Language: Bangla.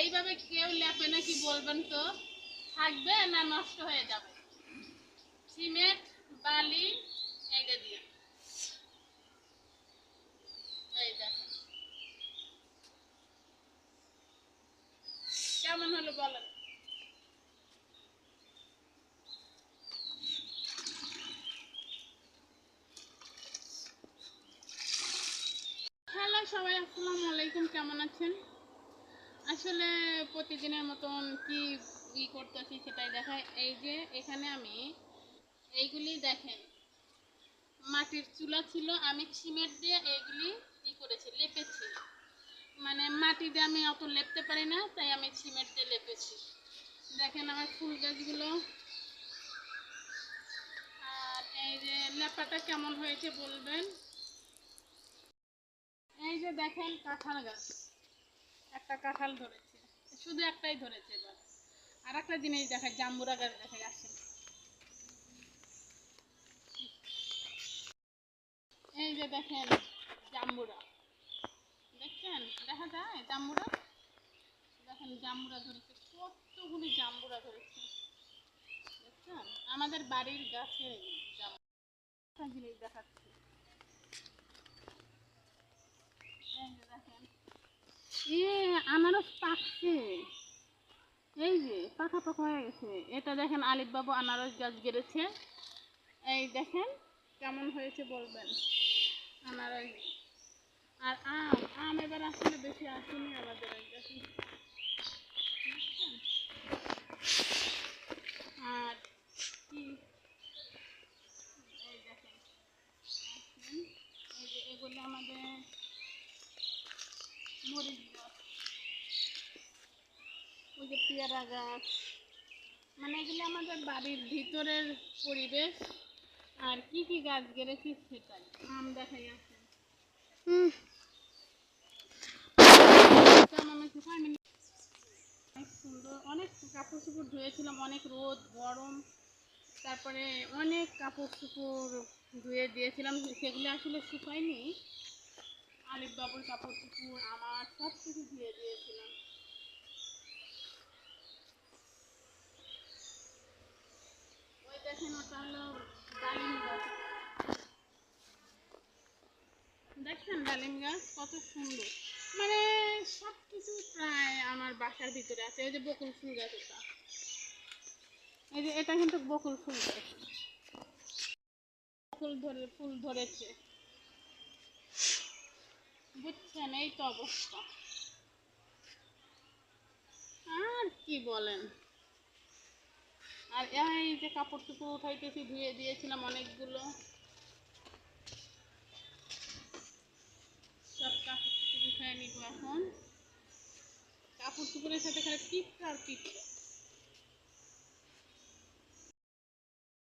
এইভাবে কেউ লেপে নাকি বলবেন তো? থাকবে না নষ্ট হয়ে যাবে। সিমেন্ট, বালি এইটা দিয়ে। এই দেখেন। কেমন হলো বলেন? হ্যালো সবাই, আসসালামু আলাইকুম। কেমন আছেন? আসলে প্রতিদিনের মতন কি ই করতেছি সেটাই দেখায়। এই যে এখানে আমি এইগুলি দেখেন। মাটির চুলা ছিল, আমি সিমেন্ট দিয়ে এইগুলি ই করেছি, লেপেছি। মানে মাটি দিয়ে আমি অত লেপতে পারি না, তাই আমি সিমেন্ট দিয়ে লেপেছি। দেখেন আমার ফুল গাছগুলো। আর এই যে লেপাটা কেমন হয়েছে বলবেন? এই যে দেখেন কাঁঠাল গাছ। একটা কাঁঠাল ধরেছে। শুধু একটাই ধরেছে এবার। আর একটা জিনিস দেখায় জাম্বুরা গাছ দেখা আসেন। এই যে দেখেন, জাম্বুরা। দেখছেন? দেখা যায় জাম্বুরা? দেখেন, জাম্বুরা ধরেছে, কতগুলি জাম্বুরা ধরেছে। দেখছেন? আমাদের বাড়ির গাছের জাম্বুরা। জিনিস দেখাচ্ছি এই যে দেখেন এ, আনারস পাকছে। এই যে, পাকা পাকা হয়ে গেছে। এটা দেখেন আলিফ বাবু আনারস গাছ গেড়েছে। এই দেখেন কেমন হয়েছে বলবেন? আনারস। আর আম আম এবার আসলে বেশি আসেনি আমাদের। আর কি? এই দেখেন। এই এগুলো আমাদের মরিচ ওই যে পেয়ারা গাছ। মানে এগুলো আমাদের বাড়ির ভিতরের পরিবেশ। আর কি কি গাছ গেড়েছি সেটাই? আম দেখাই আছে অনেক সুন্দর অনেক কাপড় চোপড় ধুয়েছিলাম অনেক রোদ গরম। তারপরে অনেক কাপড় চোপড় ধুয়ে দিয়েছিলাম সেগুলো আসলে শুকায়নি। আলিফ বাবুর কাপড় আমার সব কিছু ধুয়ে দিয়েছিলাম। ওই দেখেন, ওটা হলো ডালিম গাছ। ডালিম গাছ? কত সুন্দর। মানে সব কিছু প্রায় আমার বাসার ভিতরে আছে। ওই যে বকুল ফুল গাছ ওটা। এই যে এটা কিন্তু বকুল ফুল গাছ। ফুল ধরে ফুল ধরেছে। এই তো অবস্থা। আর কি বলেন? আর এই যে কাপড় চোপড় উঠাইতেছি, ধুয়ে দিয়েছিলাম অনেকগুলো। সব কাপড় উঠাই নিব এখন। কাপড় চোপড়ের সাথে খালি আর পিঁপড়া